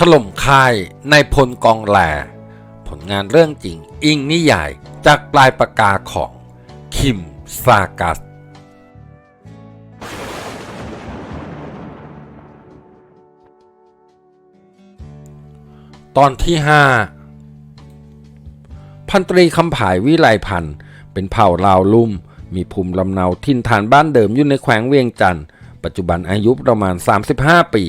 ถล่มค่ายในพลกองแหลผลงานเรื่องจริงอิงนิยายจากปลายปากกาของคิมซากัส ตอนที่ 5 พันตรีคำผายวิไลพันธ์เป็นเผ่าลาวลุ่ม มีภูมิลำเนาทินฐานบ้านเดิมอยู่ในแขวงเวียงจันทร์ปัจจุบันอายุประมาณ 35 ปี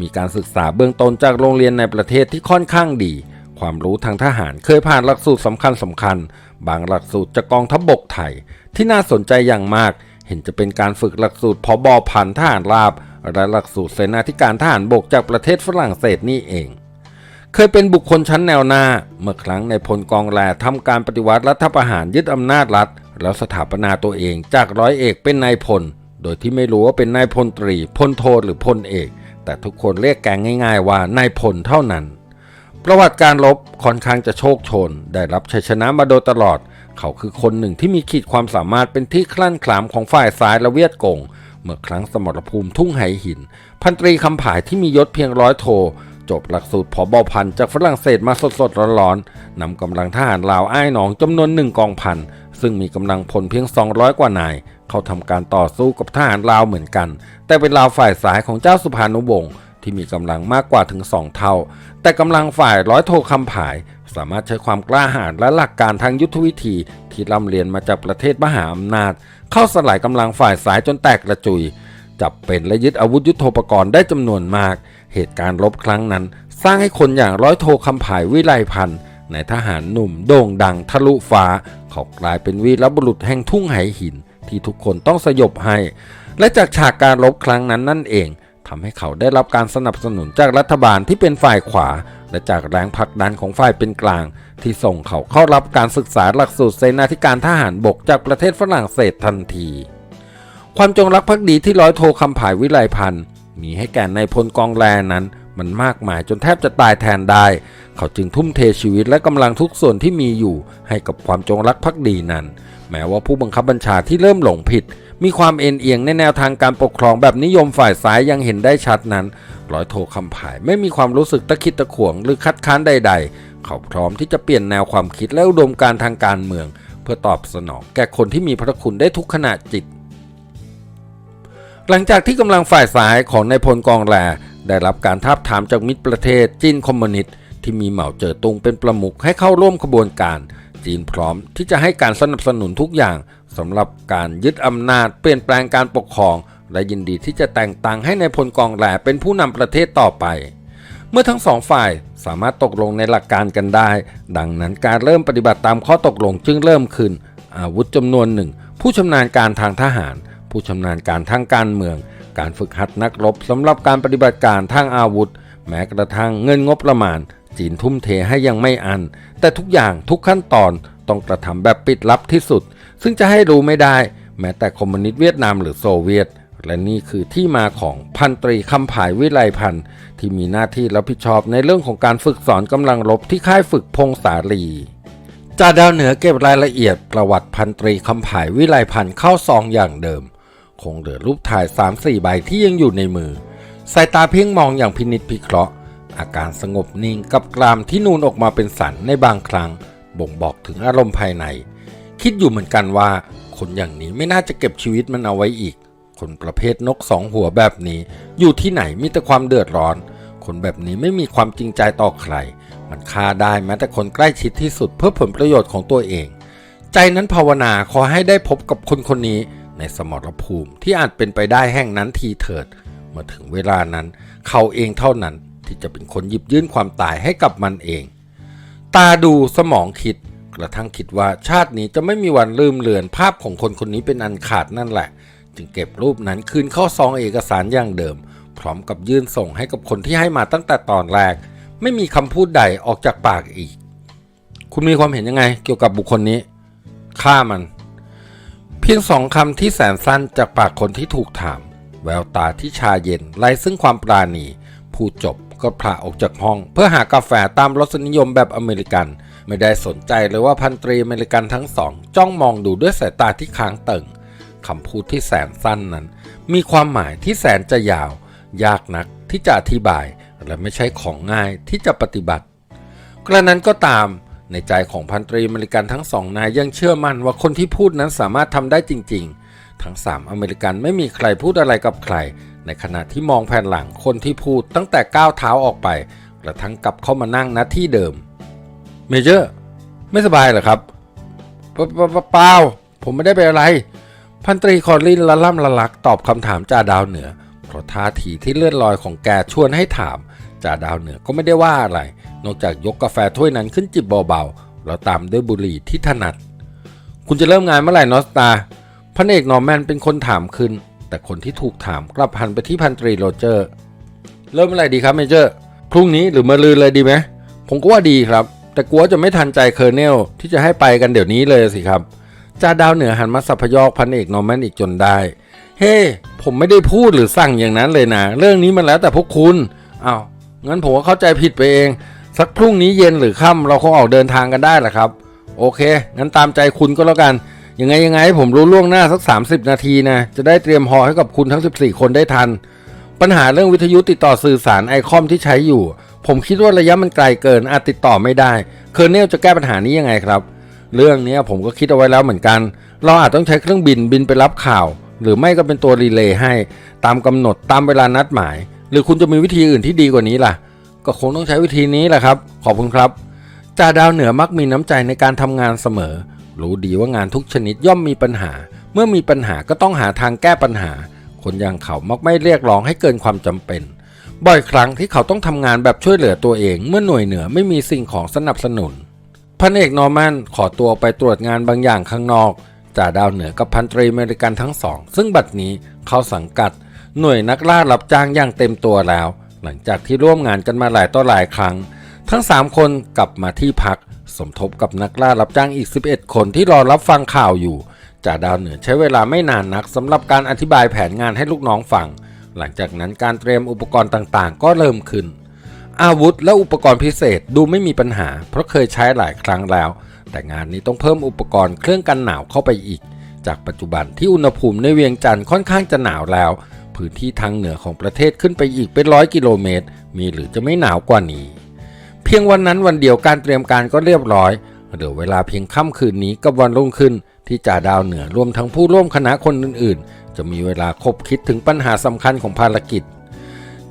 มีการศึกษาเบื้องต้นจากโรงเรียนในประเทศที่ค่อนข้างดี ความรู้ทางทหารเคยผ่านหลักสูตรสำคัญสำคัญ บางหลักสูตรจากกองทัพบบกไทย ที่น่าสนใจอย่างมาก เห็นจะเป็นการฝึกหลักสูตรพอบอพันทหารราบ และหลักสูตรเสนาธิการทหารบกจากประเทศฝรั่งเศสนี่เอง เคยเป็นบุคคลชั้นแนวหน้า เมื่อครั้งในพลกองแลทำการปฏิวัติรัฐประหารยึดอำนาจรัฐ แล้วสถาปนาตัวเองจากร้อยเอกเป็นนายพล โดยที่ไม่รู้ว่าเป็นนายพลตรีพลโทหรือพลเอก แต่ทุกคนเรียกแกงง่าย ๆ ว่านายพลเท่านั้น ประวัติการรบค่อนข้างจะโชคชน ได้รับชัยชนะมาโดยตลอด เขาคือคนหนึ่งที่มีขีดความสามารถเป็นที่คลั่นคลามของฝ่ายซ้ายและเวียดกง เมื่อครั้งสมรภูมิทุ่งไหหิน พันตรีคำผายที่มียศเพียงร้อยโทจบหลักสูตรผอบอพันจากฝรั่งเศสมาสดๆร้อนๆนำกำลังทหารลาวอ้ายหนองจำนวนหนึ่งกองพัน ซึ่งมีกำลังพลเพียง 200 กว่านาย เขาทำการต่อสู้กับทหารลาวเหมือนกัน แต่เป็นลาวฝ่ายสายของเจ้าสุภานุวงศ์ที่มีกำลังมากกว่าถึง2เท่า แต่กำลังฝ่ายร้อยโทคำผาย สามารถใช้ความกล้าหาญและหลักการทางยุทธวิธี ที่ร่ำเรียนมาจากประเทศมหาอำนาจ เข้าสลายกำลังฝ่ายสายจนแตกกระจุย จับเป็นและยึดอาวุธยุโทโธปกรณ์ได้จำนวนมาก เหตุการณ์รบครั้งนั้น สร้างให้คนอย่างร้อยโทคำผายวิไลพันธ์ในทหารหนุ่มโด่งดังทะลุฟ้า เขากลายเป็นวีรบุรุษแห่งทุ่งไหหิน ที่ทุกคนต้องสยบให้ และจากฉากการรบครั้งนั้นนั่นเองทำให้เขาได้รับการสนับสนุนจากรัฐบาลที่เป็นฝ่ายขวา และจากแรงผลักดันของฝ่ายเป็นกลาง ที่ส่งเขาเข้ารับการศึกษาหลักสูตรเสนาธิการทหารบกจากประเทศฝรั่งเศสทันที ความจงรักภักดีที่ร้อยโทคำผายวิไลพันธ์มีให้แก่นายพลกองแลนั้น มันมากมายจนแทบจะตายแทนได้ เขาจึงทุ่มเทชีวิตและกำลังทุกส่วนที่มีอยู่ให้กับความจงรักภักดีนั้น แม้ว่าผู้บังคับบัญชาที่เริ่มหลงผิด มีความเอ็นเอียงในแนวทางการปกครองแบบนิยมฝ่ายซ้ายยังเห็นได้ชัดนั้นร้อยโทคำผายไม่มีความรู้สึกตะคิดตะขวงหรือคัดค้านใด ๆ เขาพร้อมที่จะเปลี่ยนแนวความคิดและอุดมการทางการเมือง เพื่อตอบสนองแก่คนที่มีพระคุณได้ทุกขณะจิตหลังจากที่กำลังฝ่ายซ้ายของนายพลกองแล ได้รับการทาบทามจากมิตรประเทศจีนคอมมิวนิสต์ที่มีเหมาเจ๋อตุงเป็นประมุขให้เข้าร่วมขบวนการ จีนพร้อมที่จะให้การสนับสนุนทุกอย่างสำหรับการยึดอำนาจเปลี่ยนแปลงการปกครอง และยินดีที่จะแต่งตั้งให้ในพลกองแหลเป็นผู้นำประเทศต่อไปเมื่อทั้งสองฝ่ายสามารถตกลงในหลักการกันได้ ดังนั้นการเริ่มปฏิบัติตามข้อตกลงจึงเริ่มขึ้น อาวุธจำนวนหนึ่ง ผู้ชำนาญการทางทหาร ผู้ชำนาญการทางการเมือง การฝึกหัดนักรบสำหรับการปฏิบัติการทางอาวุธ แม้กระทั่งเงินงบประมาณ จีนทุ่มเทให้ยังไม่อัน แต่ทุกอย่างทุกขั้นตอนต้องกระทำแบบปิดลับที่สุด ซึ่งจะให้รู้ไม่ได้ แม้แต่คอมมิวนิสต์เวียดนามหรือโซเวียต และนี่คือที่มาของพันตรีคำผายวิไลพันธ์ที่มีหน้าที่รับผิดชอบในเรื่องของการฝึกสอนกำลังรบที่ค่ายฝึกพงศาลีจ่าดาวเหนือเก็บรายละเอียดประวัติพันตรีคำผายวิไลพันธ์เข้าซองอย่างเดิม คงเหลือรูปถ่าย 3-4 ใบที่ยังอยู่ในมือ สายตาเพ่งมองอย่างพินิจพิเคราะห์ อาการสงบนิ่งกับกรามที่นูนออกมาเป็นสันในบางครั้ง บ่งบอกถึงอารมณ์ภายใน คิดอยู่เหมือนกันว่า คนอย่างนี้ไม่น่าจะเก็บชีวิตมันเอาไว้อีก คนประเภทนกสองหัวแบบนี้ อยู่ที่ไหนมีแต่ความเดือดร้อน คนแบบนี้ไม่มีความจริงใจต่อใคร มันฆ่าได้แม้แต่คนใกล้ชิดที่สุดเพื่อผลประโยชน์ของตัวเอง ใจนั้นภาวนาขอให้ได้พบกับคนคนนี้ ในสมรภูมิ ที่อาจเป็นไปได้แห่งนั้นทีเถิด เมื่อถึงเวลานั้น เขาเองเท่านั้นที่จะเป็นคนหยิบยื่นความตายให้กับมันเอง ตาดูสมองคิด กระทั่งคิดว่าชาตินี้จะไม่มีวันลืมเลือนภาพของคนคนนี้เป็นอันขาดนั่นแหละ จึงเก็บรูปนั้นคืนเข้าซองเอกสารอย่างเดิม พร้อมกับยื่นส่งให้กับคนที่ให้มาตั้งแต่ตอนแรก ไม่มีคำพูดใดออกจากปากอีก คุณมีความเห็นยังไง เกี่ยวกับบุคคลนี้ฆ่ามัน เพียงสองคำที่แสนสั้นจากปากคนที่ถูกถาม แววตาที่ชาเย็นไร้ซึ่งความปราณีผู้จบก็พละออกจากห้อง เพื่อหากาแฟตามรสนิยมแบบอเมริกัน ไม่ได้สนใจเลยว่าพันตรีอเมริกันทั้งสอง จ้องมองดูด้วยสายตาที่ค้างเติ่งคำพูดที่แสนสั้นนั้น มีความหมายที่แสนจะยาว ยากนักที่จะอธิบาย และไม่ใช่ของง่ายที่จะปฏิบัติ กระนั้นก็ตาม ในใจของพันตรีอเมริกันทั้งสองนายยังเชื่อมั่นว่าคนที่พูดนั้นสามารถทำได้จริง ๆ ทั้งสามอเมริกันไม่มีใครพูดอะไรกับใคร ในขณะที่มองแผ่นหลังคนที่พูดตั้งแต่ก้าวเท้าออกไปกระทั่งกลับเข้ามานั่งณที่เดิม เมเจอร์ ไม่สบายเหรอครับเปล่าผมไม่ได้เป็นอะไร พันตรีคอลลินละล่ำละลักตอบคำถามจ่าดาวเหนือเพราะท่าทีที่เลื่อนลอยของแกชวนให้ถามจ่าดาวเหนือก็ไม่ได้ว่าอะไร นอกจากยกกาแฟถ้วยนั้นขึ้นจิบเบาๆแล้วตามด้วยบุหรี่ที่ถนัด คุณจะเริ่มงานเมื่อไหร่นอสตาพันเอกนอร์แมนเป็นคนถามขึ้น แต่คนที่ถูกถามกลับหันไปที่พันตรีโรเจอร์ เริ่มเมื่อไหร่ดีครับเมเจอร์พรุ่งนี้หรือมะรืนเลยดีไหมผมก็ว่าดีครับ แต่กลัวจะไม่ทันใจเคอร์เนลที่จะให้ไปกันเดี๋ยวนี้เลยสิครับจ่าดาวเหนือหันมาสัพยอกพันเอกนอร์แมนอีกจนได้ เฮ้ผมไม่ได้พูดหรือสั่งอย่างนั้นเลยนะ เรื่องนี้มันแล้วแต่พวกคุณอ้าวงั้นผมก็เข้าใจผิดไปเอง สักพรุ่งนี้เย็นหรือค่ำเราคงออกเดินทางกันได้แหละครับ โอเค งั้นตามใจคุณก็แล้วกันยังไงยังไงผมรู้ล่วงหน้าสัก 30 นาทีนะจะได้เตรียมฮอให้กับคุณทั้ง 14 คนได้ทัน ปัญหาเรื่องวิทยุติดต่อสื่อสารไอคอมที่ใช้อยู่ ผมคิดว่าระยะมันไกลเกินอาจติดต่อไม่ได้เคอร์เนลจะแก้ปัญหานี้ยังไงครับ เรื่องนี้ผมก็คิดเอาไว้แล้วเหมือนกัน เราอาจต้องใช้เครื่องบินบินไปรับข่าว หรือไม่ก็เป็นตัวรีเลย์ให้ ตามกำหนดตามเวลานัดหมาย หรือคุณจะมีวิธีอื่นที่ดีกว่านี้ล่ะ ก็คงต้องใช้วิธีนี้แหละครับ ขอบคุณครับจ่าดาวเหนือมักมีน้ำใจในการทำงานเสมอ รู้ดีว่างานทุกชนิดย่อมมีปัญหา เมื่อมีปัญหาก็ต้องหาทางแก้ปัญหา คนอย่างเขามักไม่เรียกร้องให้เกินความจำเป็น บ่อยครั้งที่เขาต้องทำงานแบบช่วยเหลือตัวเอง เมื่อหน่วยเหนือไม่มีสิ่งของสนับสนุนพันเอกนอร์แมนขอตัวไปตรวจงานบางอย่างข้างนอกจ่าดาวเหนือกับพันตรีอเมริกันทั้งสอง ซึ่งบัดนี้เขาสังกัด หน่วยนักล่ารับจ้างอย่างเต็มตัวแล้ว หลังจากที่ร่วมงานกันมาหลายต่อหลายครั้ง ทั้ง 3 คนกลับมาที่พัก สมทบกับนักล่ารับจ้างอีก 11 คนที่รอรับฟังข่าวอยู่จ่าดาวเหนือใช้เวลาไม่นานนักสำหรับการอธิบายแผนงานให้ลูกน้องฟัง หลังจากนั้นการเตรียมอุปกรณ์ต่างๆ ก็เริ่มขึ้น อาวุธและอุปกรณ์พิเศษดูไม่มีปัญหา เพราะเคยใช้หลายครั้งแล้ว แต่งานนี้ต้องเพิ่มอุปกรณ์เครื่องกันหนาวเข้าไปอีก จากปัจจุบันที่อุณหภูมิในเวียงจันทร์ค่อนข้างจะหนาวแล้ว พื้นที่ทางเหนือของประเทศขึ้นไปอีกเป็นร้อยกิโลเมตร มีหรือจะไม่หนาวกว่านี้ เพียงวันนั้นวันเดียวการเตรียมการก็เรียบร้อย เหลือเวลาเพียงค่ำคืนนี้กับวันรุ่งขึ้น ที่จ่าดาวเหนือรวมทั้งผู้ร่วมคณะคนอื่น ๆ จะมีเวลาคบคิดถึงปัญหาสำคัญของภารกิจ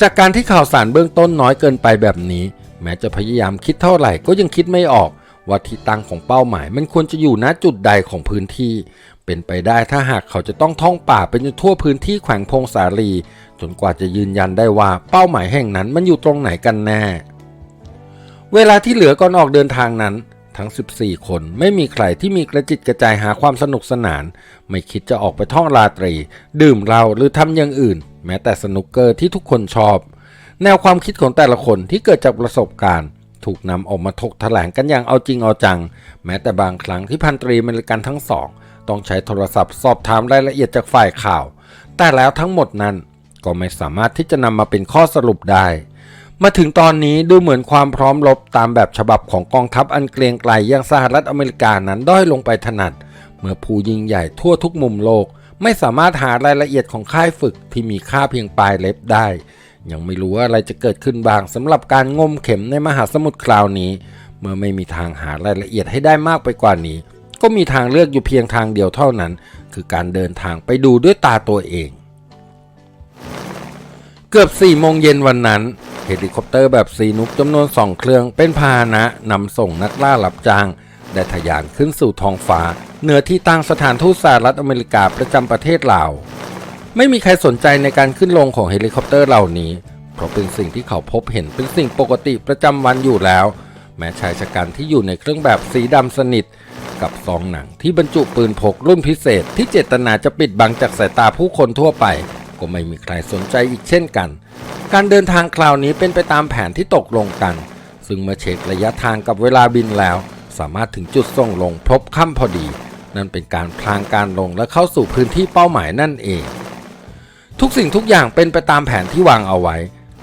จากการที่ข่าวสารเบื้องต้นน้อยเกินไปแบบนี้ แม้จะพยายามคิดเท่าไหร่ก็ยังคิดไม่ออกว่าที่ตั้งของเป้าหมายมันควรจะอยู่ณจุดใดของพื้นที่ เป็นไปได้ถ้าหากเขาจะต้องท่องป่าไปจนทั่วพื้นที่แขวงพงสาลี จนกว่าจะยืนยันได้ว่าเป้าหมายแห่งนั้นมันอยู่ตรงไหนกันแน่ เวลาที่เหลือก่อนออกเดินทางนั้น ทั้ง 14 คนไม่มีใครที่มีกระจิตกระจายหาความสนุกสนาน ไม่คิดจะออกไปท่องราตรี ดื่มเหล้าหรือทำอย่างอื่น แม้แต่สนุกเกอร์ที่ทุกคนชอบ แนวความคิดของแต่ละคนที่เกิดจากประสบการณ์ถูกนำออกมาถกแถลงกันอย่างเอาจริงเอาจัง แม้แต่บางครั้งที่พันตรีเมริกันทั้งสอง ต้องใช้โทรศัพท์สอบถามรายละเอียดจากฝ่ายข่าว แต่แล้วทั้งหมดนั้นก็ไม่สามารถที่จะนำมาเป็นข้อสรุปได้ มาถึงตอนนี้ดูเหมือนความพร้อมรบตามแบบฉบับของกองทัพอันเกรียงไกลอย่างสหรัฐอเมริกานั้นด้อยลงไปถนัด เมื่อผู้ยิงใหญ่ทั่วทุกมุมโลก ไม่สามารถหารายละเอียดของค่ายฝึกที่มีค่าเพียงปลายเล็บได้ ยังไม่รู้ว่าอะไรจะเกิดขึ้นบ้างสำหรับการงมเข็มในมหาสมุทรคราวนี้ เมื่อไม่มีทางหารายละเอียดให้ได้มากไปกว่านี้ ก็มีทางเลือกอยู่เพียงทางเดียวเท่านั้น คือการเดินทางไปดูด้วยตาตัวเอง เกือบ4โมงเย็นวันนั้น เฮลิคอปเตอร์แบบซีนุกจำนวนสองเครื่องเป็นพาหนะนำส่งนักล่ารับจางได้ทะยานขึ้นสู่ท้องฟ้า เหนือที่ตั้งสถานทูตสหรัฐอเมริกาประจำประเทศลาว ไม่มีใครสนใจในการขึ้นลงของเฮลิคอปเตอร์เหล่านี้ เพราะเป็นสิ่งที่เขาพบเห็นเป็นสิ่งปกติประจำวันอยู่แล้ว แม้ชายชะกันที่อยู่ในเครื่องแบบสีดำสนิท กับซองหนังที่บรรจุปืนพกรุ่นพิเศษ ที่เจตนาจะปิดบังจากสายตาผู้คนทั่วไป ก็ไม่มีใครสนใจอีกเช่นกัน การเดินทางคราวนี้เป็นไปตามแผนที่ตกลงกัน ซึ่งเมื่อเช็คระยะทางกับเวลาบินแล้ว สามารถถึงจุดส่งลงพบค่ำพอดี นั่นเป็นการพลางการลงและเข้าสู่พื้นที่เป้าหมายนั่นเอง ทุกสิ่งทุกอย่างเป็นไปตามแผนที่วางเอาไว้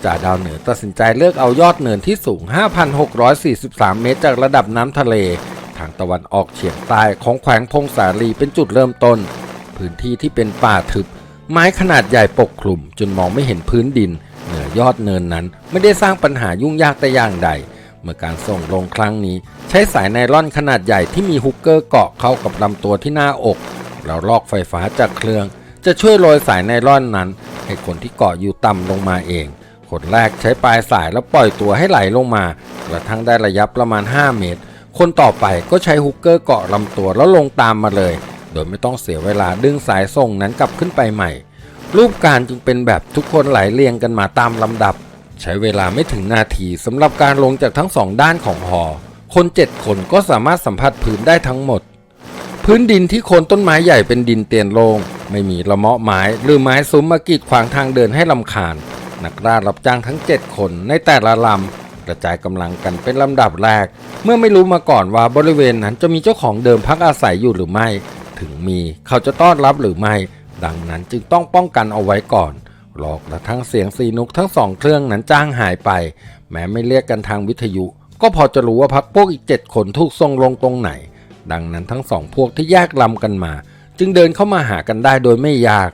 จ่าดาวเหนือตัดสินใจเลือกเอายอดเนินที่สูง 5,643 เมตรจากระดับน้ำทะเล ตะวันออกเฉียงใต้ของแขวงพงสาลีเป็นจุดเริ่มต้น พื้นที่ที่เป็นป่าทึบ ไม้ขนาดใหญ่ปกคลุม จนมองไม่เห็นพื้นดิน เหนือยอดเนินนั้นไม่ได้สร้างปัญหายุ่งยากแต่อย่างใด เมื่อการส่งลงครั้งนี้ ใช้สายไนล่อนขนาดใหญ่ที่มีฮุกเกอร์เกาะเข้ากับลำตัวที่หน้าอกแล้วลอกไฟฟ้าจากเครื่อง จะช่วยโรยสายไนล่อนนั้น ให้คนที่เกาะอยู่ต่ำลงมาเองคนแรกใช้ปลายสายแล้วปล่อยตัวให้ไหลลงมา กระทั่งได้ระยะประมาณ 5 เมตร คนต่อไปก็ใช้ฮุกเกอร์เกาะลำตัวแล้วลงตามมาเลย โดยไม่ต้องเสียเวลาดึงสายส่งนั้นกลับขึ้นไปใหม่ รูปการจึงเป็นแบบทุกคนไหลเรียงกันมาตามลำดับ ใช้เวลาไม่ถึงนาทีสำหรับการลงจากทั้งสองด้านของหอ คนเจ็ดคนก็สามารถสัมผัสพื้นได้ทั้งหมด พื้นดินที่โคนต้นไม้ใหญ่เป็นดินเตียนโลงไม่มีละเมาะไม้หรือไม้ซุ้มมากีดขวางทางเดินให้ลำคาญ นักล่ารับจ้างทั้ง 7 คนในแต่ละลำ ระจายกำลังกันเป็นลำดับแรก เมื่อไม่รู้มาก่อนว่าบริเวณนั้นจะมีเจ้าของเดิมพักอาศัยอยู่หรือไม่ ถึงมีเขาจะต้อนรับหรือไม่ ดังนั้นจึงต้องป้องกันเอาไว้ก่อนหลอกกระทั่งเสียงซีนุกทั้งสองเครื่องนั้นจ้างหายไป แม้ไม่เรียกกันทางวิทยุ ก็พอจะรู้ว่าพักพวกอีกเจ็ดคนถูกส่งลงตรงไหน ดังนั้นทั้งสองพวกที่แยกลำกันมา จึงเดินเข้ามาหากันได้โดยไม่ยาก